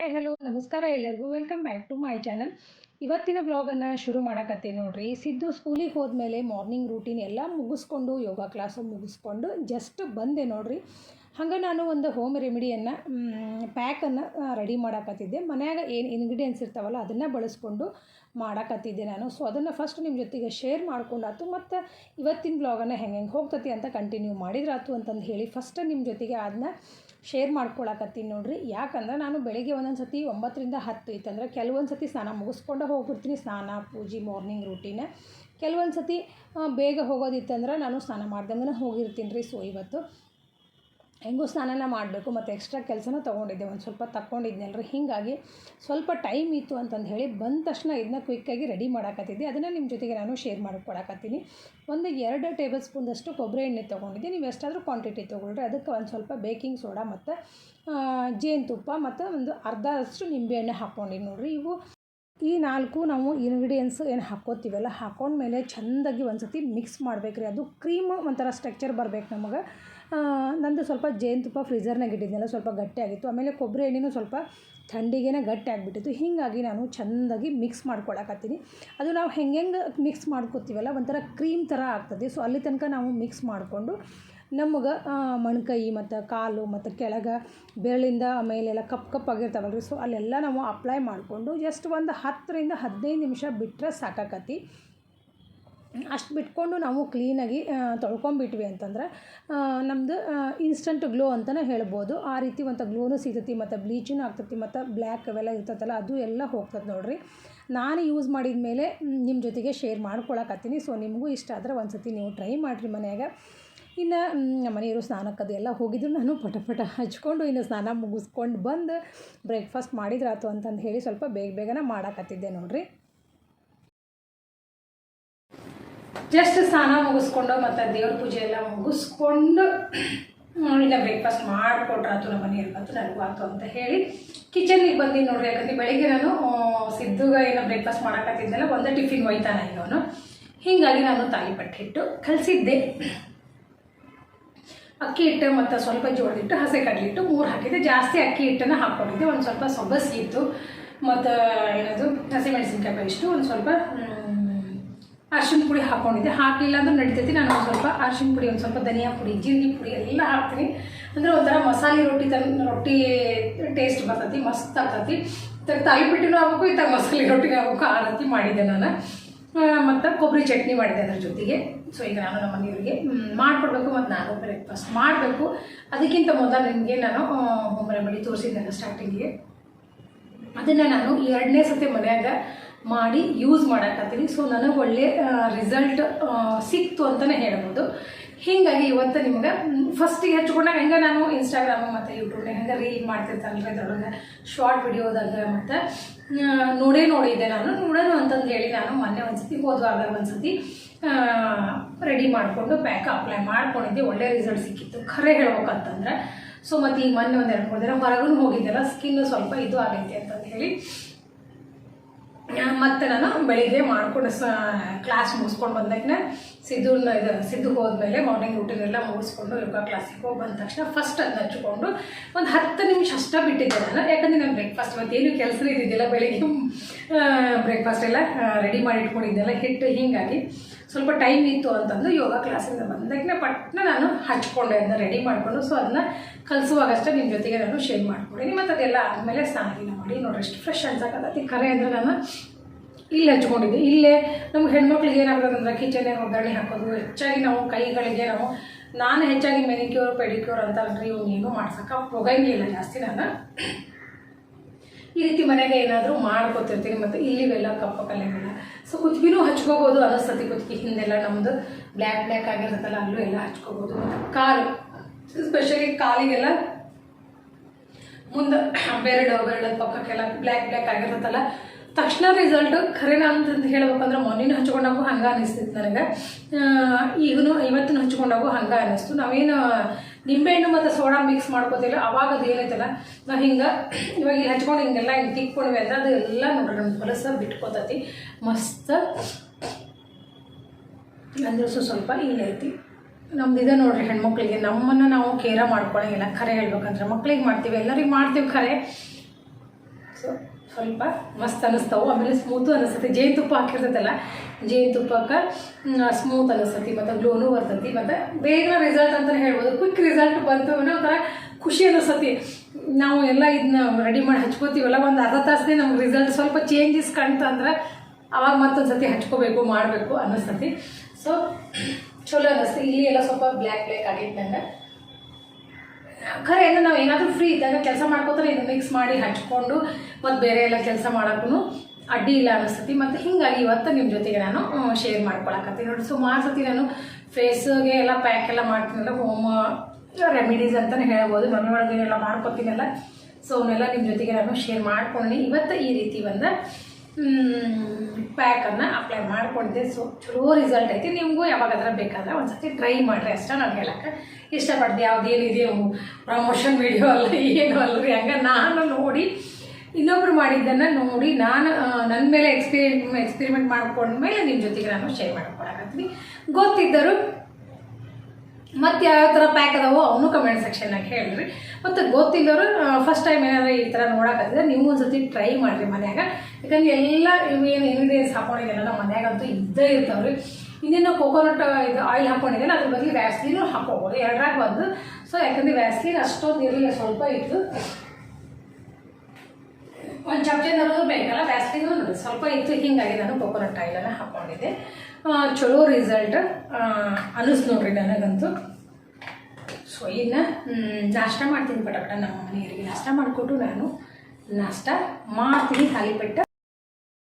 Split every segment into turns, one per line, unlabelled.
Hello ನಮಸ್ಕಾರ ಎಲ್ಲರಿಗೂ welcome back to my channel ಇವತ್ತಿನ ಬ್ಲಾಗನ್ನು ಶುರು ಮಾಡಕತ್ತೀನಿ ನೋಡ್ರಿ. ಸಿದ್ದು ಸ್ಕೂಲಿಗೆ ಹೋದ್ಮೇಲೆ ಮಾರ್ನಿಂಗ್ ರೂಟೀನ್ ಎಲ್ಲ ಮುಗಿಸ್ಕೊಂಡು, ಯೋಗ ಕ್ಲಾಸು ಮುಗಿಸ್ಕೊಂಡು ಜಸ್ಟ್ ಬಂದೆ ನೋಡ್ರಿ. ಹಂಗೆ ನಾನು ಒಂದು ಹೋಮ್ ರೆಮಿಡಿಯನ್ನು ಪ್ಯಾಕನ್ನು ರೆಡಿ ಮಾಡಕತ್ತಿದ್ದೆ. ಮನ್ಯಾಗ ಏನು ಇಂಗ್ರೀಡಿಯೆಂಟ್ಸ್ ಇರ್ತಾವಲ್ಲ ಅದನ್ನು ಬಳಸ್ಕೊಂಡು ಮಾಡಕತ್ತಿದ್ದೆ ನಾನು. ಸೊ ಅದನ್ನು ಫಸ್ಟ್ ನಿಮ್ಮ ಜೊತೆಗೆ ಶೇರ್ ಮಾಡ್ಕೊಂಡಾತು ಮತ್ತು ಇವತ್ತಿನ ಬ್ಲಾಗನ್ನು ಹೆಂಗೆ ಹೆಂಗೆ ಹೋಗ್ತತಿ ಅಂತ ಕಂಟಿನ್ಯೂ ಮಾಡಿದ್ರಾತು ಅಂತಂದು ಹೇಳಿ ಫಸ್ಟ್ ನಿಮ್ಮ ಜೊತೆಗೆ ಅದನ್ನ ಶೇರ್ ಮಾಡ್ಕೊಳಕತ್ತೀನಿ ನೋಡ್ರಿ. ಯಾಕಂದ್ರೆ ನಾನು ಬೆಳಿಗ್ಗೆ ಒಂದೊಂದು ಸತಿ ಒಂಬತ್ತರಿಂದ ಹತ್ತು ಇತ್ತಂದ್ರೆ ಕೆಲವೊಂದು ಸತಿ ಸ್ನಾನ ಮುಗಿಸ್ಕೊಂಡು ಹೋಗ್ಬಿಡ್ತೀನಿ, ಸ್ನಾನ, ಪೂಜೆ ಮಾರ್ನಿಂಗ್ ರೂಟೀನ್ ಕೆಲವೊಂದು ಸತಿ ಬೇಗ ಹೋಗೋದಿತ್ತಂದ್ರೆ ನಾನು ಸ್ನಾನ ಮಾಡ್ದಂಗೆ ಹೋಗಿರ್ತೀನಿ ರೀ ಸೊ ಇವತ್ತು ಹೆಂಗೂ ಸ್ನಾನನ ಮಾಡಬೇಕು, ಮತ್ತು ಎಕ್ಸ್ಟ್ರಾ ಕೆಲಸನ ತೊಗೊಂಡಿದ್ದೆ, ಒಂದು ಸ್ವಲ್ಪ ತಗೊಂಡಿದ್ನಲ್ರಿ ಹೀಗಾಗಿ ಸ್ವಲ್ಪ ಟೈಮ್ ಇತ್ತು ಅಂತಂದು ಹೇಳಿ ಬಂದ ತಕ್ಷಣ ಇದನ್ನ ಕ್ವಿಕ್ಕಾಗಿ ರೆಡಿ ಮಾಡಾಕತ್ತಿದ್ದೆ. ಅದನ್ನು ನಿಮ್ಮ ಜೊತೆಗೆ ನಾನು ಶೇರ್ ಮಾಡಿಕೊಡಕತ್ತೀನಿ ಒಂದು ಎರಡು ಟೇಬಲ್ ಸ್ಪೂನಷ್ಟು ಕೊಬ್ಬರಿ ಎಣ್ಣೆ ತೊಗೊಂಡಿದ್ದೆ. ನೀವು ಎಷ್ಟಾದರೂ ಕ್ವಾಂಟಿಟಿ ತೊಗೊಳ್ರಿ. ಅದಕ್ಕೆ ಒಂದು ಸ್ವಲ್ಪ ಬೇಕಿಂಗ್ ಸೋಡಾ ಮತ್ತು ಜೇನುತುಪ್ಪ ಮತ್ತು ಒಂದು ಅರ್ಧದಷ್ಟು ನಿಂಬೆಹಣ್ಣೆ ಹಾಕ್ಕೊಂಡಿನಿ ನೋಡಿರಿ. ಇವು ಈ ನಾಲ್ಕು ನಾವು ಇಂಗ್ರೀಡಿಯೆಂಟ್ಸ್ ಏನು ಹಾಕ್ಕೋತೀವಲ್ಲ ಹಾಕೊಂಡ್ಮೇಲೆ ಚೆಂದಾಗಿ ಒಂದು ಸತಿ ಮಿಕ್ಸ್ ಮಾಡಬೇಕ್ರಿ. ಅದು ಕ್ರೀಮ್ ಒಂಥರ ಸ್ಟ್ರಕ್ಚರ್ ಬರ್ಬೇಕು ನಮಗೆ. ನಂದು ಸ್ವಲ್ಪ ಜೇನುತುಪ್ಪ ಫ್ರೀಝರ್ನಾಗ ಇಟ್ಟಿದ್ನಲ್ಲ, ಸ್ವಲ್ಪ ಗಟ್ಟಿಯಾಗಿತ್ತು ಆಮೇಲೆ ಕೊಬ್ಬರಿ ಎಣ್ಣೆನೂ ಸ್ವಲ್ಪ ಥಂಡಿಗೇನೆ ಗಟ್ಟಿ ಆಗಿಬಿಟ್ಟಿತ್ತು. ಹೀಗಾಗಿ ನಾನು ಚೆಂದಾಗಿ ಮಿಕ್ಸ್ ಮಾಡ್ಕೊಳಕತ್ತೀನಿ. ಅದು ನಾವು ಹೆಂಗೆ ಹೆಂಗೆ ಮಿಕ್ಸ್ ಮಾಡ್ಕೊತೀವಲ್ಲ, ಒಂಥರ ಕ್ರೀಮ್ ಥರ ಆಗ್ತದೆ. ಸೊ ಅಲ್ಲಿ ತನಕ ನಾವು ಮಿಕ್ಸ್ ಮಾಡಿಕೊಂಡು, ನಮಗೆ ಮಣ್ಕೈ ಮತ್ತು ಕಾಲು ಮತ್ತು ಕೆಳಗೆ ಬೆರಳಿಂದ ಮೇಲೆಲ್ಲ ಕಪ್ ಕಪ್ ಆಗಿರ್ತಾವಲ್ಲ ರೀ ಸೊ ಅಲ್ಲೆಲ್ಲ ನಾವು ಅಪ್ಲೈ ಮಾಡಿಕೊಂಡು ಜಸ್ಟ್ ಒಂದು ಹತ್ತರಿಂದ ಹದಿನೈದು ನಿಮಿಷ ಬಿಟ್ಟರೆ ಸಾಕಾಕತಿ ಅಷ್ಟು ಬಿಟ್ಕೊಂಡು ನಾವು ಕ್ಲೀನಾಗಿ ತೊಳ್ಕೊಂಬಿಟ್ವಿ ಅಂತಂದ್ರೆ ನಮ್ಮದು ಇನ್ಸ್ಟಂಟ್ ಗ್ಲೋ ಅಂತಲೇ ಹೇಳ್ಬೋದು. ಆ ರೀತಿ ಒಂದು ಗ್ಲೋನು ಸಿಗ್ತೈತಿ, ಮತ್ತು ಬ್ಲೀಚೂ ಆಗ್ತೈತಿ, ಮತ್ತು ಬ್ಲ್ಯಾಕ್ ಅವೆಲ್ಲ ಇರ್ತೈತಲ್ಲ, ಅದು ಎಲ್ಲ ಹೋಗ್ತದೆ ನೋಡಿರಿ. ನಾನು ಯೂಸ್ ಮಾಡಿದ ಮೇಲೆ ನಿಮ್ಮ ಜೊತೆಗೆ ಶೇರ್ ಮಾಡ್ಕೊಳಕತ್ತೀನಿ. ಸೊ ನಿಮಗೂ ಇಷ್ಟ ಆದರೆ ಒಂದು ಸತಿ ನೀವು ಟ್ರೈ ಮಾಡಿರಿ ಮನೆಯಾಗ. ಇನ್ನು ನಮ್ಮ ಮನೆಯವರು ಸ್ನಾನಕ್ಕದು ಎಲ್ಲ ಹೋಗಿದ್ರು, ನಾನು ಪಟ ಪಟ ಹಚ್ಕೊಂಡು ಇನ್ನು ಸ್ನಾನ ಮುಗಿಸ್ಕೊಂಡು ಬಂದು ಬ್ರೇಕ್ಫಾಸ್ಟ್ ಮಾಡಿದ್ರಾತು ಅಂತಂದು ಹೇಳಿ ಸ್ವಲ್ಪ ಬೇಗ ಬೇಗನೆ ಮಾಡಕತ್ತಿದ್ದೆ ನೋಡಿರಿ. ಜಸ್ಟ್ ಸ್ನಾನ ಮುಗಿಸ್ಕೊಂಡು ಮತ್ತು ದೇವ್ರ ಪೂಜೆ ಎಲ್ಲ ಮುಗಿಸ್ಕೊಂಡು ಇಲ್ಲ ಬ್ರೇಕ್ಫಾಸ್ಟ್ ಮಾಡಿಕೊಟ್ರಾತು ನಮ್ಮ ಮನೆಯವ್ರಿಗಂತೂ ನನಗೂ ಆತು ಅಂತ ಹೇಳಿ ಕಿಚನಿಗೆ ಬಂದು ನೋಡ್ರಿ. ಯಾಕಂದ್ರೆ ಬೆಳಿಗ್ಗೆ ನಾನು ಸಿದ್ದುಗ ಏನೋ ಬ್ರೇಕ್ಫಾಸ್ಟ್ ಮಾಡೋಕ್ಕಾಗ್ತಿದ್ದಲ್ಲ ಒಂದೇ ಟಿಫಿನ್ ಒಯ್ತಾನೆ ಇವನು. ಹೀಗಾಗಿ ನಾನು ತಾಲಿಪಟ್ಟು ಹಿಟ್ಟು ಕಲಿಸಿದ್ದೆ. ಅಕ್ಕಿ ಹಿಟ್ಟು ಮತ್ತು ಸ್ವಲ್ಪ ಜೋಡಿಟ್ಟು ಹಸೆ ಕಡಲಿಟ್ಟು ಮೂರು ಹಾಕಿದ್ದೆ. ಜಾಸ್ತಿ ಅಕ್ಕಿ ಹಿಟ್ಟನ್ನು ಹಾಕ್ಕೊಂಡಿದ್ದೆ. ಒಂದು ಸ್ವಲ್ಪ ಸೊಬಸ್ಗಿತ್ತು ಮತ್ತು ಏನದು ಹಸಿಮೆಣಸಿನ್ಕಾಯಿ ಪೇಸ್ಟು, ಒಂದು ಸ್ವಲ್ಪ ಅರ್ಶಿನ ಪುಡಿ ಹಾಕ್ಕೊಂಡಿದ್ದೆ ಹಾಕಲಿಲ್ಲ ಅಂದ್ರೆ ನಡಿತೈತಿ. ನಾನು ಒಂದು ಸ್ವಲ್ಪ ಅರ್ಶಿನ ಪುಡಿ, ಒಂದು ಸ್ವಲ್ಪ ಧನಿಯಾ ಪುಡಿ, ಜೀರಿಗೆ ಪುಡಿ ಎಲ್ಲ ಹಾಕ್ತೀನಿ. ಅಂದರೆ ಒಂಥರ ಮಸಾಲೆ ರೊಟ್ಟಿ ತನ್ನ ರೊಟ್ಟಿ ಟೇಸ್ಟ್ ಬರ್ತೈತಿ, ಮಸ್ತ್ ಆಗ್ತೈತಿ. ತಾಲಿಪಿಟ್ಟಿನೂ ಆಗ್ಬೇಕು, ಈ ಥರ ಮಸಾಲೆ ರೊಟ್ಟಿನೂ ಆಗ್ಬೇಕು, ಆ ರೀತಿ ಮಾಡಿದ್ದೆ ನಾನು. ಮತ್ತು ಕೊಬ್ಬರಿ ಚಟ್ನಿ ಮಾಡಿದೆ ಅದ್ರ ಜೊತೆಗೆ. ಸೊ ಈಗ ನಾನು ನಮ್ಮ ಮನೆಯವರಿಗೆ ಮಾಡಿಕೊಡ್ಬೇಕು ಮತ್ತು ನಾನು ಬ್ರೇಕ್ಫಾಸ್ಟ್ ಮಾಡಬೇಕು. ಅದಕ್ಕಿಂತ ಮೊದಲು ನಿಮಗೆ ನಾನು ಹೋಮ್ ರೆಮಿಡಿ ತೋರಿಸಿದ್ದೆ ಸ್ಟಾರ್ಟಿಂಗಿಗೆ ಅದನ್ನು ನಾನು ಎರಡನೇ ಸತಿ ಮನೆಯಾಗ ಮಾಡಿ ಯೂಸ್ ಮಾಡಕತ್ತೀನಿ ಸೊ ನನಗೆ ಒಳ್ಳೆ ರಿಸಲ್ಟ್ ಸಿಕ್ತು ಅಂತಲೇ ಹೇಳ್ಬೋದು. ಹೀಗಾಗಿ ಇವತ್ತು ನಿಮ್ಗೆ ಫಸ್ಟಿಗೆ ಹಚ್ಕೊಂಡಾಗ ಹೆಂಗೆ ನಾನು ಇನ್ಸ್ಟಾಗ್ರಾಮ್ ಮತ್ತು ಯೂಟ್ಯೂಬ್ನಾಗ ಹೆಂಗೆ ರೀಲ್ ಮಾಡ್ತಿರ್ತಾನಲ್ಲ ಅದ್ರೊಳಗೆ ಶಾರ್ಟ್ ವಿಡಿಯೋದಾಗ ಮತ್ತು ನೋಡೇ ನೋಡಿದ್ದೆ ನಾನು. ನೋಡೋಣ ಅಂತಂದು ಹೇಳಿ ನಾನು ಮೊನ್ನೆ ಒಂದು ಸತಿ ಹೋದ್ವಾಗ ಒಂದು ಸತಿ ರೆಡಿ ಮಾಡಿಕೊಂಡು ಪ್ಯಾಕ್ ಅಪ್ಲೈ ಮಾಡ್ಕೊಂಡಿದ್ದೆ. ಒಳ್ಳೆ ರಿಸಲ್ಟ್ ಸಿಕ್ಕಿತ್ತು. ಖರೆ ಹೇಳ್ಬೇಕಂತಂದ್ರೆ ಸೊ ಮತ್ತು ಈಗ ಮೊನ್ನೆ ಒಂದು ಎರಡು ಮೂರು ದಿನ ಹೊರಗೂ ಹೋಗಿದ್ದೆಲ್ಲ ಸ್ಕಿನ್ ಸ್ವಲ್ಪ ಇದು ಆಗೈತೆ ಅಂತಂದು ಹೇಳಿ ಮತ್ತು ನಾನು ಬೆಳಿಗ್ಗೆ ಮಾಡ್ಕೊಂಡು ಕ್ಲಾಸ್ ಮುಗಿಸ್ಕೊಂಡು ಬಂದಕ್ಕೆ ಸಿದ್ದುನ ಇದು ಸಿದ್ದು ಹೋದ್ಮೇಲೆ ಮಾರ್ನಿಂಗ್ ರೂಟೀನ್ ಎಲ್ಲ ಮುಗಿಸ್ಕೊಂಡು ಯೋಗ ಕ್ಲಾಸಿಗೆ ಹೋಗಿ ಬಂದ ತಕ್ಷಣ ಫಸ್ಟ್ ಅದನ್ನ ಹಚ್ಕೊಂಡು ಒಂದು ಹತ್ತು ನಿಮಿಷ ಅಷ್ಟೇ ಬಿಟ್ಟಿದ್ದೆ ನಾನು. ಯಾಕಂದರೆ ನಾನು ಬ್ರೇಕ್ಫಾಸ್ಟ್ ಮತ್ತೇನು ಕೆಲಸ ಇದ್ದಿದ್ದಿಲ್ಲ, ಬೆಳಿಗ್ಗೆ ಬ್ರೇಕ್ಫಾಸ್ಟ್ ಎಲ್ಲ ರೆಡಿ ಮಾಡಿ ಇಟ್ಕೊಂಡಿದ್ದೆಲ್ಲ ಹಿಟ್ಟು ಹೀಗಾಗಿ. ಸ್ವಲ್ಪ ಟೈಮ್ ಇತ್ತು ಅಂತಂದು ಯೋಗ ಕ್ಲಾಸಿಂದ ಬಂದಕ್ಕೆ ಪಟ್ನ ನಾನು ಹಚ್ಕೊಂಡೆ ಅದನ್ನ ರೆಡಿ ಮಾಡಿಕೊಂಡು. ಸೊ ಅದನ್ನ ಕಲಿಸುವಾಗಷ್ಟೇ ನಿಮ್ಮ ಜೊತೆಗೆ ನಾನು ಶೇರ್ ಮಾಡ್ಕೊಡಿ ಮತ್ತು ಅದೆಲ್ಲ ಆದಮೇಲೆ ಸ್ನಾನ ಮಾಡಿ ನೋಡ್ರಿ ಎಷ್ಟು ಫ್ರೆಶ್ ಅನ್ಸಕತ್ತೈತಿ ಕರೆ ಅಂದರೆ ನಾನು ಇಲ್ಲಿ ಹಚ್ಕೊಂಡಿದ್ದೆ. ಇಲ್ಲೇ ನಮ್ಗೆ ಹೆಣ್ಮಕ್ಳಿಗೆ ಏನಾಗ್ತದಂದ್ರೆ ಕಿಚನ್ ಒಗ್ಗರಣೆ ಹಾಕೋದು, ಹೆಚ್ಚಾಗಿ ನಾವು ಕೈಗಳಿಗೆ ನಾವು ನಾನು ಹೆಚ್ಚಾಗಿ ಮೆನಿಕ್ಯೂರ್ ಪೆಡಿಕ್ಯೂರ್ ಅಂತಾರಲ್ರಿ ಇವನ್ನೇನು ಮಾಡ್ಸೋಕೆ ಹೋಗಂಗಿಲ್ಲ ಜಾಸ್ತಿ ನಾನು. ಈ ರೀತಿ ಮನೆಗೆ ಏನಾದರೂ ಮಾಡ್ಕೊತಿರ್ತೀನಿ ಮತ್ತು ಇಲ್ಲಿವೆಲ್ಲ ಕಪ್ಪ ಕಲೆಗಳ ಸೊ ಕುತ್ಕಿನೂ ಹಚ್ಕೋಬೋದು ಅನಿಸ್ತತಿ ಕುತ್ಕಿ ಹಿಂದೆಲ್ಲ ನಮ್ಮದು ಬ್ಲ್ಯಾಕ್ ಬ್ಲ್ಯಾಕ್ ಆಗಿರುತ್ತಲ್ಲ ಅಲ್ಲೂ ಎಲ್ಲ ಹಚ್ಕೋಬೋದು. ಮತ್ತು ಕಾಲು ಸ್ಪೆಷಲಿ ಕಾಲಿಗೆಲ್ಲ ಮುಂದೆ ಬೆರಡು ಬೆರಡದ ಪಕ್ಕಕ್ಕೆಲ್ಲ ಬ್ಲ್ಯಾಕ್ ಬ್ಲ್ಯಾಕ್ ಆಗಿರುತ್ತಲ್ಲ. ತಕ್ಷಣ ರಿಸಲ್ಟ್ ಖರೇನ ಅಂತಂದು ಹೇಳ್ಬೇಕಂದ್ರೆ ಮೊನ್ನೆ ಹಚ್ಕೊಂಡಾಗೂ ಹಂಗೆ ಅನಿಸ್ತಿತ್ತು ನನಗೆ. ಈಗೂ ಇವತ್ತಿನ ಹಚ್ಕೊಂಡಾಗೂ ಹಂಗೆ ಅನ್ನಿಸ್ತು ನಾವೇನು ನಿಂಬೆಹಣ್ಣು ಮತ್ತು ಸೋಡಾ ಮಿಕ್ಸ್ ಮಾಡ್ಕೋತಿಲ್ಲ, ಅವಾಗ ಅದು ಏನೈತಲ್ಲ ನಾವು ಹಿಂಗೆ ಇವಾಗ ಇಲ್ಲಿ ಹಚ್ಕೊಂಡು ಹಿಂಗೆಲ್ಲ ಹಿಂಗೆ ತಿಕ್ಕೊಂಡ್ವಿ ಅಂದ್ರೆ ಅದು ಎಲ್ಲ ನೋಡ್ರಿ ನಮ್ಮ ಹೊಲಸ ಬಿಟ್ಕೋತತಿ. ಮಸ್ತ್. ಅಂದ್ರೆ ಸ್ವಲ್ಪ ಐತಿ. ನಮ್ದು ಇದೆ ನೋಡ್ರಿ ಹೆಣ್ಮಕ್ಳಿಗೆ. ನಮ್ಮನ್ನು ನಾವು ಕೇರ ಮಾಡ್ಕೊಳಂಗಿಲ್ಲ. ಖರೆ ಹೇಳ್ಬೇಕಂದ್ರೆ ಮಕ್ಳಿಗೆ ಮಾಡ್ತೀವಿ, ಎಲ್ಲರಿಗೆ ಮಾಡ್ತೀವಿ ಖರೆ. ಸೊ ಸ್ವಲ್ಪ ಮಸ್ತ್ ಅನ್ನಿಸ್ತಾವೆ ಆಮೇಲೆ ಸ್ಮೂತು ಅನಿಸ್ತೈತಿ. ಜೇನುತುಪ್ಪ ಹಾಕಿರ್ತೈತಲ್ಲ ಜೇನುತುಪ್ಪಕ್ಕೆ ಸ್ಮೂತ್ ಅನಿಸ್ತೈತಿ. ಮತ್ತು ಗ್ಲೋನು ಬರ್ತೈತಿ. ಮತ್ತು ಬೇಗ ರಿಸಲ್ಟ್ ಅಂತಲೇ ಹೇಳ್ಬೋದು. ಕ್ವಿಕ್ ರಿಸಲ್ಟ್ ಬಂತು ಅನ್ನೋ ಒಂಥರ ಖುಷಿ ಅನಿಸ್ತತಿ. ನಾವು ಎಲ್ಲ ಇದನ್ನ ರೆಡಿ ಮಾಡಿ ಹಚ್ಕೋತೀವಲ್ಲ, ಒಂದು ಅರ್ಧ ತಾಸ್ದೆ ನಮ್ಗೆ ರಿಸಲ್ಟ್ ಸ್ವಲ್ಪ ಚೇಂಜಸ್ ಕಾಣ್ತಂದ್ರೆ ಅವಾಗ ಮತ್ತೊಂದು ಸತಿ ಹಚ್ಕೋಬೇಕು, ಮಾಡಬೇಕು ಅನ್ನಿಸ್ತತಿ. ಸೊ ಚಲೋ ಇಲ್ಲಿ ಎಲ್ಲ ಸ್ವಲ್ಪ ಬ್ಲ್ಯಾಕ್ ಬ್ಲ್ಯಾಕ್ ಆಗಿತ್ತು ನನ್ನ ಖರೆ ಏನು ನಾವು ಏನಾದರೂ ಫ್ರೀ ಇದ್ದಾಗ ಕೆಲಸ ಮಾಡ್ಕೋತಾರೆ ಇದು ಮಿಕ್ಸ್ ಮಾಡಿ ಹಚ್ಕೊಂಡು ಮತ್ತು ಬೇರೆ ಎಲ್ಲ ಕೆಲಸ ಮಾಡೋಕ್ಕೂ ಅಡ್ಡಿ ಇಲ್ಲ ಅನಿಸ್ತತಿ. ಮತ್ತು ಹಿಂಗಾಗಿ ಇವತ್ತು ನಿಮ್ಮ ಜೊತೆಗೆ ನಾನು ಶೇರ್ ಮಾಡ್ಕೊಳಕತ್ತೀನಿ. ನೋಡಿ ಸುಮಾರು ಸತಿ ನಾನು ಫೇಸ್ಗೆ ಎಲ್ಲ ಪ್ಯಾಕ್ ಎಲ್ಲ ಮಾಡ್ತೀನಲ್ಲ ಹೋಮ್ ರೆಮಿಡೀಸ್ ಅಂತಲೇ ಹೇಳ್ಬೋದು. ಮನೆ ಒಳಗೆ ಎಲ್ಲ ಮಾಡ್ಕೊತೀನಲ್ಲ. ಸೊ ಅವನ್ನೆಲ್ಲ ನಿಮ್ಮ ಜೊತೆಗೆ ನಾನು ಶೇರ್ ಮಾಡ್ಕೊಂಡು ಇವತ್ತು ಈ ರೀತಿ ಒಂದು ಪ್ಯಾಕನ್ನು ಅಪ್ಲೈ ಮಾಡಿಕೊಂಡಿದ್ದೆ ಸೊ ಚಲೋ ರಿಸಲ್ಟ್ ಐತಿ. ನಿಮಗೂ ಯಾವಾಗಾದ್ರೆ ಬೇಕಾದ್ರೆ ಒಂದು ಸರ್ತಿ ಟ್ರೈ ಮಾಡಿರಿ ಅಷ್ಟೇ ನಾನು ಹೇಳಕ್ಕೆ. ಇಷ್ಟಪಡ್ದೆ ಯಾವ್ದು ಏನಿದೆ ಪ್ರಮೋಷನ್ ವಿಡಿಯೋ ಅಲ್ಲ, ಏನು ಅಲ್ರಿ ಹಂಗೆ ನಾನು ನೋಡಿ, ಇನ್ನೊಬ್ರು ಮಾಡಿದ್ದನ್ನು ನೋಡಿ ನಾನು ನನ್ನ ಮೇಲೆ ಎಕ್ಸ್ಪೀರಿ ಎಕ್ಸ್ಪೆರಿಮೆಂಟ್ ಮಾಡ್ಕೊಂಡ್ಮೇಲೆ ನಿಮ್ಮ ಜೊತೆಗೆ ನಾನು ಶೇರ್ ಮಾಡ್ಕೊಳಕತ್ತೀನಿ ಗೊತ್ತಿದ್ದರು ಮತ್ತು ಯಾವ ಥರ ಪ್ಯಾಕ್ ಅದಾವೋ ಅವನು ಕಮೆಂಟ್ ಸೆಕ್ಷನ್ನಾಗ ಹೇಳ್ರಿ. ಮತ್ತು ಗೊತ್ತಿಲ್ಲವರು ಫಸ್ಟ್ ಟೈಮ್ ಏನಾದ್ರು ಈ ಥರ ನೋಡಕತ್ತಿದ್ರೆ ನೀವು ಒಂದು ಸತಿ ಟ್ರೈ ಮಾಡಿರಿ ಮನ್ಯಾಗ. ಯಾಕಂದ್ರೆ ಎಲ್ಲ ಇವೇನು ಇಂಗ್ರೀಡಿಯೆಂಟ್ಸ್ ಹಾಕೊಂಡಿದ್ದೆಲ್ಲ ಮನ್ಯಾಗಂತೂ ಇದ್ದೇ ಇರ್ತಾವ್ರಿ. ಇನ್ನೇನು ಕೋಕೋನಟ್ ಇದು ಆಯಿಲ್ ಹಾಕೊಂಡಿದ್ದೇನೆ, ಅದ್ರ ಬಗ್ಗೆ ವ್ಯಾಸ್ಲೀನು ಹಾಕೋಬೋದು ಎರಡರಾಗ ಬಂದು. ಸೊ ಯಾಕಂದ್ರೆ ವ್ಯಾಸ್ಲೀನ್ ಅಷ್ಟೊಂದು ಇರಲಿಲ್ಲ, ಸ್ವಲ್ಪ ಇತ್ತು. ಒಂದು ಚಮಚನವರು ಬೇಕಲ್ಲ ನೋಡಿ ಸ್ವಲ್ಪ ಇತ್ತು ಹಿಂಗಾಗಿ ನಾನು ಕೊಕೊನಟ್ ಆಯಿಲನ್ನು ಹಾಕ್ಕೊಂಡಿದ್ದೆ ಚಲೋ ರಿಸಲ್ಟ್ ಅನಿಸ್ ನೋಡ್ರಿ ನನಗಂತೂ. ಸೊ ಇನ್ನು ನಾಷ್ಟ ಮಾಡ್ತೀನಿ ಪಟಪಟ ನಮ್ಮ ಮನೆಯವರಿಗೆ. ನಾಷ್ಟ ಮಾಡಿಕೊಟ್ಟು ನಾನು ನಾಷ್ಟ ಮಾಡ್ತೀನಿ ತಾಲಿಪೆಟ್ಟ.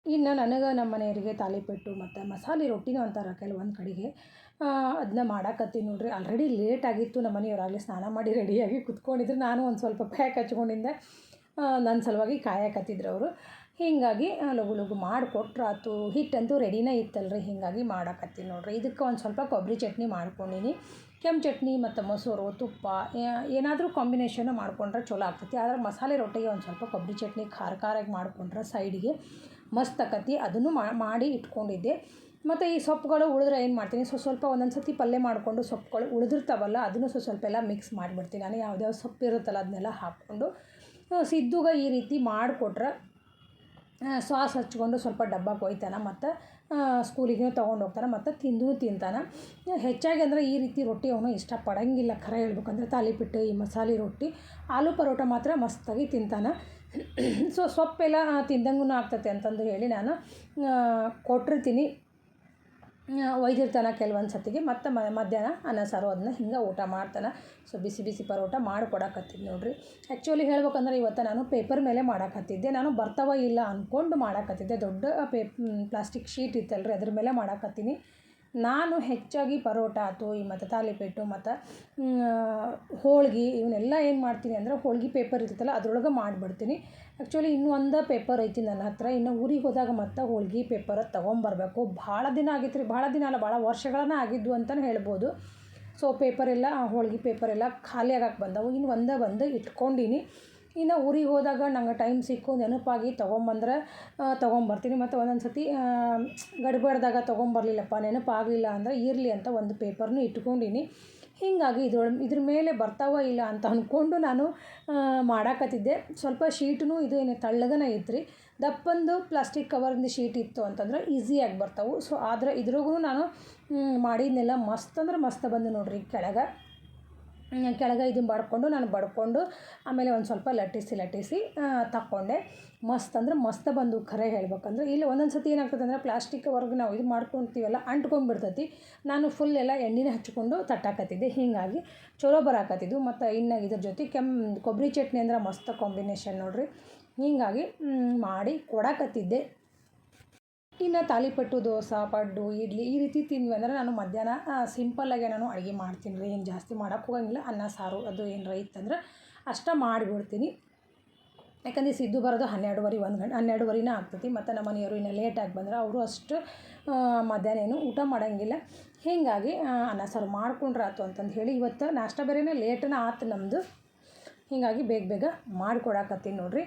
ಇನ್ನು ನನಗೆ ನಮ್ಮ ಮನೆಯವರಿಗೆ ತಾಲಿಪೆಟ್ಟು ಮತ್ತು ಮಸಾಲೆ ರೊಟ್ಟಿನೂ ಅಂತಾರೆ ಕೆಲವೊಂದು ಕಡೆಗೆ. ಅದನ್ನ ಮಾಡಾಕತ್ತೀನಿ ನೋಡ್ರಿ. ಆಲ್ರೆಡಿ ಲೇಟ್ ಆಗಿತ್ತು, ನಮ್ಮ ಮನೆಯವರಾಗಲಿ ಸ್ನಾನ ಮಾಡಿ ರೆಡಿಯಾಗಿ ಕುತ್ಕೊಂಡಿದ್ರು. ನಾನು ಒಂದು ಸ್ವಲ್ಪ ಪ್ಯಾಕ್ ಹಚ್ಕೊಂಡಿದ್ದೆ. ನನ್ನ ಸಲುವಾಗಿ ಕಾಯಕತ್ತಿದ್ರು ಅವರು. ಹೀಗಾಗಿ ಲಘು ಲಘು ಮಾಡಿಕೊಟ್ರು ಆತು ಹಿಟ್ಟಂತೂ ರೆಡಿನೇ ಇತ್ತಲ್ರಿ, ಹೀಗಾಗಿ ಮಾಡಾಕತ್ತೀನಿ ನೋಡ್ರಿ. ಇದಕ್ಕೆ ಒಂದು ಸ್ವಲ್ಪ ಕೊಬ್ಬರಿ ಚಟ್ನಿ ಮಾಡ್ಕೊಂಡಿನಿ. ಕೆಂಪು ಚಟ್ನಿ ಮತ್ತು ಮೊಸರು, ತುಪ್ಪ ಏನಾದರೂ ಕಾಂಬಿನೇಷನ್ ಮಾಡ್ಕೊಂಡ್ರೆ ಚಲೋ ಆಗ್ತೈತಿ. ಆದರೆ ಮಸಾಲೆ ರೊಟ್ಟಿಗೆ ಒಂದು ಸ್ವಲ್ಪ ಕೊಬ್ಬರಿ ಚಟ್ನಿ ಖಾರ ಖಾರಾಗಿ ಮಾಡ್ಕೊಂಡ್ರೆ ಸೈಡಿಗೆ ಮಸ್ತ್ ಆಕತಿ ಅದನ್ನು ಮಾಡಿ ಇಟ್ಕೊಂಡಿದ್ದೆ. ಮತ್ತು ಈ ಸೊಪ್ಪುಗಳು ಉಳಿದ್ರೆ ಏನು ಮಾಡ್ತೀನಿ? ಸೊ, ಸ್ವಲ್ಪ ಒಂದೊಂದು ಸತಿ ಪಲ್ಯ ಮಾಡಿಕೊಂಡು ಸೊಪ್ಪುಗಳು ಉಳಿದಿರ್ತಾವಲ್ಲ, ಅದನ್ನು ಸ್ವಲ್ಪ ಸ್ವಲ್ಪ ಎಲ್ಲ ಮಿಕ್ಸ್ ಮಾಡಿಬಿಡ್ತೀನಿ. ನಾನು ಯಾವ್ದ್ಯಾವ ಸೊಪ್ಪು ಇರುತ್ತಲ್ಲ ಅದನ್ನೆಲ್ಲ ಹಾಕ್ಕೊಂಡು ಸಿದ್ದುಗ ಈ ರೀತಿ ಮಾಡಿಕೊಟ್ರೆ ಸಾಸ್ ಹಚ್ಕೊಂಡು ಸ್ವಲ್ಪ ಡಬ್ಬಕ್ಕೆ ಒಯ್ತಾನೆ ಮತ್ತು ಸ್ಕೂಲಿಗೆ ತೊಗೊಂಡು ಹೋಗ್ತಾನೆ, ಮತ್ತು ತಿಂದು ತಿಂತಾನೆ. ಹೆಚ್ಚಾಗಿ ಅಂದರೆ ಈ ರೀತಿ ರೊಟ್ಟಿ ಅವನು ಇಷ್ಟಪಡಂಗಿಲ್ಲ, ಖರೆ ಹೇಳ್ಬೇಕಂದ್ರೆ ತಾಲಿಪಿಟ್ಟು, ಈ ಮಸಾಲೆ ರೊಟ್ಟಿ, ಆಲೂ ಪರೋಟ ಮಾತ್ರ ಮಸ್ತಾಗಿ ತಿಂತಾನೆ. ಸೊ ಸೊಪ್ಪೆಲ್ಲ ತಿಂದಂಗೂ ಆಗ್ತತೆ ಅಂತಂದು ಹೇಳಿ ನಾನು ಕೊಟ್ಟಿರ್ತೀನಿ. ಒಯ್ದಿರ್ತಾನೆ ಕೆಲವೊಂದು ಸತಿಗೆ, ಮತ್ತು ಮಧ್ಯಾಹ್ನ ಅನ್ನ, ಸಾರು ಅದನ್ನ ಹಿಂಗೆ ಊಟ ಮಾಡ್ತಾನೆ. ಸೊ ಬಿಸಿ ಬಿಸಿ ಪರೋಟ ಮಾಡಿಕೊಡಕತ್ತಿದ್ದು ನೋಡಿರಿ. ಆ್ಯಕ್ಚುಲಿ ಹೇಳ್ಬೇಕಂದ್ರೆ ಇವತ್ತು ನಾನು ಪೇಪರ್ ಮೇಲೆ ಮಾಡಾಕತ್ತಿದ್ದೆ. ನಾನು ಬರ್ತಾವ ಇಲ್ಲ ಅಂದ್ಕೊಂಡು ಮಾಡಾಕತ್ತಿದ್ದೆ. ದೊಡ್ಡ ಪೇ ಪ್ಲಾಸ್ಟಿಕ್ ಶೀಟ್ ಇತ್ತಲ್ರಿ, ಅದ್ರ ಮೇಲೆ ಮಾಡಾಕತ್ತೀನಿ. ನಾನು ಹೆಚ್ಚಾಗಿ ಪರೋಟ ಆಯ್ತು, ಈ ಮತ್ತು ತಾಲಿಪೇಟು ಮತ್ತು ಹೋಳ್ಗೆ, ಇವನ್ನೆಲ್ಲ ಏನು ಮಾಡ್ತೀನಿ ಅಂದರೆ ಹೋಳಿಗೆ ಪೇಪರ್ ಇರ್ತೈತಲ್ಲ, ಅದ್ರೊಳಗೆ ಮಾಡಿಬಿಡ್ತೀನಿ. ಆ್ಯಕ್ಚುಲಿ ಇನ್ನೂ ಒಂದು ಪೇಪರ್ ಐತಿ ನನ್ನ ಹತ್ರ. ಇನ್ನು ಊರಿಗೆ ಹೋದಾಗ ಮತ್ತೆ ಹೋಳಿಗೆ ಪೇಪರ್ ತೊಗೊಂಬರ್ಬೇಕು. ಭಾಳ ದಿನ ಆಗೈತೆ ರೀ ಭಾಳ ದಿನ ಅಲ್ಲ, ಭಾಳ ವರ್ಷಗಳನ್ನ ಆಗಿದ್ದು ಅಂತಲೇ ಹೇಳ್ಬೋದು. ಸೊ ಪೇಪರ್ ಎಲ್ಲ, ಹೋಳ್ಗೆ ಪೇಪರ್ ಎಲ್ಲ ಖಾಲಿ ಆಗಕ್ಕೆ ಬಂದವು. ಇನ್ನು ಒಂದೇ ಬಂದು ಇಟ್ಕೊಂಡೀನಿ. ಇನ್ನು ಊರಿಗೆ ಹೋದಾಗ ನಂಗೆ ಟೈಮ್ ಸಿಕ್ಕು, ನೆನಪಾಗಿ ತೊಗೊಂಬಂದ್ರೆ ತೊಗೊಂಬರ್ತೀನಿ. ಮತ್ತು ಒಂದೊಂದು ಸತಿ ಗಡ್ಬಡ್ದಾಗ ತೊಗೊಂಬರ್ಲಿಲ್ಲಪ್ಪ, ನೆನಪಾಗಲಿಲ್ಲ ಅಂದರೆ ಇರಲಿ ಅಂತ ಒಂದು ಪೇಪರ್ನು ಇಟ್ಕೊಂಡಿನಿ. ಹೀಗಾಗಿ ಇದ್ರ ಇದ್ರ ಮೇಲೆ ಬರ್ತಾವ ಇಲ್ಲ ಅಂತ ಅಂದ್ಕೊಂಡು ನಾನು ಮಾಡಾಕತ್ತಿದ್ದೆ. ಸ್ವಲ್ಪ ಶೀಟೂ ಇದು ಏನು ತಳ್ಳಗನ ರೀ ದಪ್ಪಂದು ಪ್ಲಾಸ್ಟಿಕ್ ಕವರಿಂದ ಶೀಟ್ ಇತ್ತು ಅಂತಂದ್ರೆ ಈಸಿಯಾಗಿ ಬರ್ತಾವೆ. ಸೊ ಆದರೆ ಇದ್ರಾಗೂ ನಾನು ಮಾಡಿದ್ನೆಲ್ಲ ಮಸ್ತ್ ಅಂದ್ರೆ ಮಸ್ತ್ ಬಂದು ನೋಡ್ರಿ ಕೆಳಗೆ. ಕೆಳಗೆ ಇದನ್ನು ಬಡ್ಕೊಂಡು ನಾನು ಬಡ್ಕೊಂಡು ಆಮೇಲೆ ಒಂದು ಸ್ವಲ್ಪ ಲಟ್ಟಿಸಿ ಲಟ್ಟಿಸಿ ತಕ್ಕೊಂಡೆ. ಮಸ್ತ್ ಅಂದ್ರೆ ಮಸ್ತ್ ಬಂದು ಖರೆ ಹೇಳ್ಬೇಕಂದ್ರೆ ಇಲ್ಲಿ ಒಂದೊಂದು ಸತಿ ಏನಾಗ್ತದೆ ಅಂದರೆ ಪ್ಲಾಸ್ಟಿಕ್ ವರ್ಗ ನಾವು ಇದು ಮಾಡ್ಕೊತೀವಲ್ಲ, ಅಂಟ್ಕೊಂಡ್ಬಿಡ್ತೈತಿ. ನಾನು ಫುಲ್ ಎಲ್ಲ ಎಣ್ಣೆನೇ ಹಚ್ಕೊಂಡು ತಟ್ಟಾಕತ್ತಿದ್ದೆ. ಹೀಗಾಗಿ ಚಲೋ ಬರಾಕತ್ತಿದ್ದು. ಮತ್ತು ಇನ್ನು ಇದ್ರ ಜೊತೆ ಕೆಮ್, ಕೊಬ್ಬರಿ ಚಟ್ನಿ ಅಂದ್ರೆ ಮಸ್ತ್ ಕಾಂಬಿನೇಷನ್ ನೋಡಿರಿ. ಹೀಗಾಗಿ ಮಾಡಿ ಕೊಡಾಕತ್ತಿದ್ದೆ. ಇನ್ನು ತಾಲಿಪಟ್ಟು ದೋಸೆ, ಪಡ್ಡು, ಇಡ್ಲಿ ಈ ರೀತಿ ತಿಂದ್ವಿ ಅಂದ್ರೆ ನಾನು ಮಧ್ಯಾಹ್ನ ಸಿಂಪಲ್ಲಾಗೆ ನಾನು ಅಡುಗೆ ಮಾಡ್ತೀನಿ ರೀ. ಏನು ಜಾಸ್ತಿ ಮಾಡೋಕ್ಕೆ ಹೋಗಂಗಿಲ್ಲ. ಅನ್ನ, ಸಾರು ಅದು ಏನರ ಇತ್ತಂದ್ರೆ ಅಷ್ಟೇ ಮಾಡಿಬಿಡ್ತೀನಿ. ಯಾಕಂದರೆ ಸಿದ್ದು ಬರೋದು ಹನ್ನೆರಡುವರೆ, ಒಂದು ಗಂಟೆ, ಹನ್ನೆರಡುವರೆನೇ ಆಗ್ತೈತಿ. ಮತ್ತು ನಮ್ಮ ಮನೆಯವರು ಇನ್ನು ಲೇಟಾಗಿ ಬಂದ್ರೆ ಅವರು ಅಷ್ಟು ಮಧ್ಯಾಹ್ನ ಏನು ಊಟ ಮಾಡೋಂಗಿಲ್ಲ. ಹೀಗಾಗಿ ಅನ್ನ, ಸಾರು ಮಾಡ್ಕೊಂಡ್ರೆ ಆಯ್ತು ಅಂತಂದು ಹೇಳಿ ಇವತ್ತು ನಾಷ್ಟ ಬೇರೆನೇ ಲೇಟನ ಆತು ನಮ್ಮದು ಹೀಗಾಗಿ ಬೇಗ ಬೇಗ ಮಾಡ್ಕೊಡಕತ್ತೀನಿ ನೋಡಿರಿ.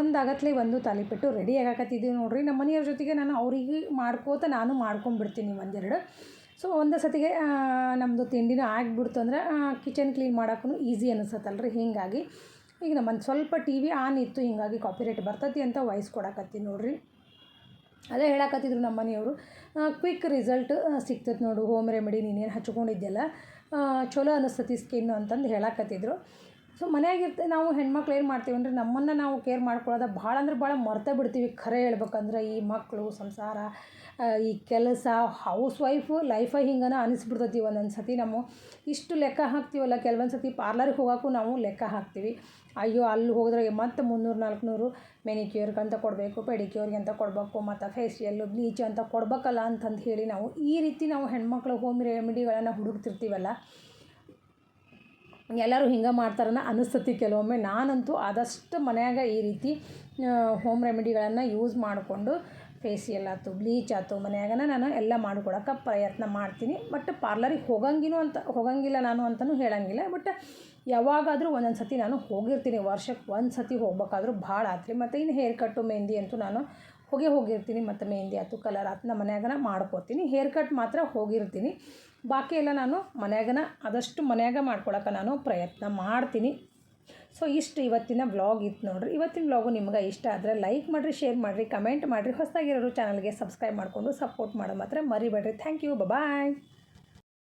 ಒಂದು ಆಗತ್ಲೆ ಒಂದು ತಾಲಿಪೆಟ್ಟು ರೆಡಿ ಆಗಾಕತ್ತಿದ್ದೀವಿ ನೋಡಿರಿ. ನಮ್ಮ ಮನೆಯವ್ರ ಜೊತೆಗೆ ನಾನು ಅವ್ರಿಗೆ ಮಾಡ್ಕೋತ ನಾನು ಮಾಡ್ಕೊಂಬಿಡ್ತೀನಿ ಒಂದೆರಡು. ಸೊ ಒಂದು ಸತಿಗೆ ನಮ್ಮದು ತಿಂಡಿನೂ ಆಗಿಬಿಡ್ತು ಅಂದ್ರೆ ಕಿಚನ್ ಕ್ಲೀನ್ ಮಾಡೋಕ್ಕೂ ಈಸಿ ಅನಿಸತ್ತಲ್ಲ ರೀ ಹೀಗಾಗಿ. ಈಗ ನಮ್ಮನ್ನು ಸ್ವಲ್ಪ ಟಿ ವಿ ಆನ್ ಇತ್ತು, ಹೀಗಾಗಿ ಕಾಪಿರೇಟ್ ಬರ್ತೈತಿ ಅಂತ ವಾಯ್ಸ್ ಕೊಡಕತ್ತೀನಿ ನೋಡಿರಿ. ಅದೇ ಹೇಳಕತ್ತಿದ್ರು ನಮ್ಮ ಮನೆಯವರು ಕ್ವಿಕ್ ರಿಸಲ್ಟ್ ಸಿಗ್ತದೆ ನೋಡು ಹೋಮ್ ರೆಮಿಡಿ ನೀನೇನು ಹಚ್ಕೊಂಡಿದ್ದೆಲ್ಲ ಚಲೋ ಅನಿಸ್ತತಿ ಸ್ಕಿನ್ ಅಂತಂದು ಹೇಳಕತ್ತಿದ್ರು. ಸೊ ಮನೆಯಾಗಿರ್ತ ನಾವು ಹೆಣ್ಮಕ್ಳು ಏನು ಮಾಡ್ತೀವಿ ಅಂದರೆ ನಮ್ಮನ್ನು ನಾವು ಕೇರ್ ಮಾಡ್ಕೊಳ್ಳೋದು ಭಾಳ ಅಂದ್ರೆ ಭಾಳ ಮರ್ತ ಬಿಡ್ತೀವಿ. ಖರೆ ಹೇಳ್ಬೇಕಂದ್ರೆ ಈ ಮಕ್ಕಳು ಸಂಸಾರ ಈ ಕೆಲಸ ಹೌಸ್ ವೈಫು ಲೈಫ ಹಿಂಗನ ಅನಿಸ್ಬಿಡ್ತೈತಿ ಒಂದೊಂದು ಸತಿ ನಾವು ಇಷ್ಟು ಲೆಕ್ಕ ಹಾಕ್ತೀವಲ್ಲ, ಕೆಲವೊಂದು ಸತಿ ಪಾರ್ಲರ್ಗೆ ಹೋಗೋಕ್ಕೂ ನಾವು ಲೆಕ್ಕ ಹಾಕ್ತೀವಿ. ಅಯ್ಯೋ, ಅಲ್ಲಿ ಹೋದ್ರೆ ಮತ್ತೆ ಮುನ್ನೂರು, ನಾಲ್ಕುನೂರು ಮೆನಿಕ್ಯೂರ್ಗೆ ಅಂತ ಕೊಡಬೇಕು ಪೆಡಿಕ್ಯೂರ್ಗೆ ಅಂತ ಕೊಡಬೇಕು, ಮತ್ತು ಫೇಶಿಯಲ್ಲು ಬ್ಲೀಚ್ ಅಂತ ಕೊಡಬೇಕಲ್ಲ ಅಂತಂದು ಹೇಳಿ ನಾವು ಈ ರೀತಿ ನಾವು ಹೆಣ್ಮಕ್ಳು ಹೋಮ್ ರೆಮಿಡಿಗಳನ್ನು ಹುಡುಕ್ತಿರ್ತೀವಲ್ಲ. ಎಲ್ಲರೂ ಹಿಂಗೆ ಮಾಡ್ತಾರನ್ನ ಅನಿಸ್ತತಿ ಕೆಲವೊಮ್ಮೆ. ನಾನಂತೂ ಆದಷ್ಟು ಮನ್ಯಾಗ ಈ ರೀತಿ ಹೋಮ್ ರೆಮಿಡಿಗಳನ್ನು ಯೂಸ್ ಮಾಡಿಕೊಂಡು ಫೇಸಿಯಲ್ ಆಯ್ತು ಬ್ಲೀಚ್ ಆಯ್ತು ಮನ್ಯಾಗನ ನಾನು ಎಲ್ಲ ಮಾಡ್ಕೊಳಕ್ಕೆ ಪ್ರಯತ್ನ ಮಾಡ್ತೀನಿ. ಬಟ್ ಪಾರ್ಲರಿಗೆ ಹೋಗಂಗಿನೂ ಅಂತ, ಹೋಗಂಗಿಲ್ಲ ನಾನು ಅಂತಲೂ ಹೇಳಂಗಿಲ್ಲ. ಬಟ್ ಯಾವಾಗಾದರೂ ಒಂದೊಂದು ಸತಿ ನಾನು ಹೋಗಿರ್ತೀನಿ. ವರ್ಷಕ್ಕೆ ಒಂದು ಸತಿ ಹೋಗ್ಬೇಕಾದ್ರೂ ಭಾಳ ಆತ್ರಿ. ಮತ್ತು ಇನ್ನು ಹೇರ್ ಕಟ್ಟು ಮೆಹಂದಿ ಅಂತೂ ನಾನು ಹೋಗೇ ಹೋಗಿರ್ತೀನಿ. ಮತ್ತು ಮೆಹಂದಿ ಆಯ್ತು ಕಲರ್ ಆಯ್ತು ನಮ್ಮ ಮನ್ಯಾಗನ ಮಾಡ್ಕೋತೀನಿ. ಹೇರ್ ಕಟ್ ಮಾತ್ರ ಹೋಗಿರ್ತೀನಿ. ಬಾಕಿ ಎಲ್ಲ ನಾನು ಮನ್ಯಾಗನ ಆದಷ್ಟು ಮನ್ಯಾಗ ಮಾಡ್ಕೊಳಕ್ಕೆ ನಾನು ಪ್ರಯತ್ನ ಮಾಡ್ತೀನಿ. ಸೊ ಇಷ್ಟು ಇವತ್ತಿನ ವ್ಲಾಗ್ ಇತ್ತು ನೋಡ್ರಿ. ಇವತ್ತಿನ ವ್ಲಾಗು ನಿಮ್ಗೆ ಇಷ್ಟ ಆದರೆ ಲೈಕ್ ಮಾಡಿರಿ ಶೇರ್ ಮಾಡಿರಿ ಕಮೆಂಟ್ ಮಾಡಿರಿ. ಹೊಸದಾಗಿರೋರು ಚಾನಲ್ಗೆ ಸಬ್ಸ್ಕ್ರೈಬ್ ಮಾಡಿಕೊಂಡು ಸಪೋರ್ಟ್ ಮಾಡೋ ಮಾತ್ರ ಮರಿಬೇಡ್ರಿ. Thank you bye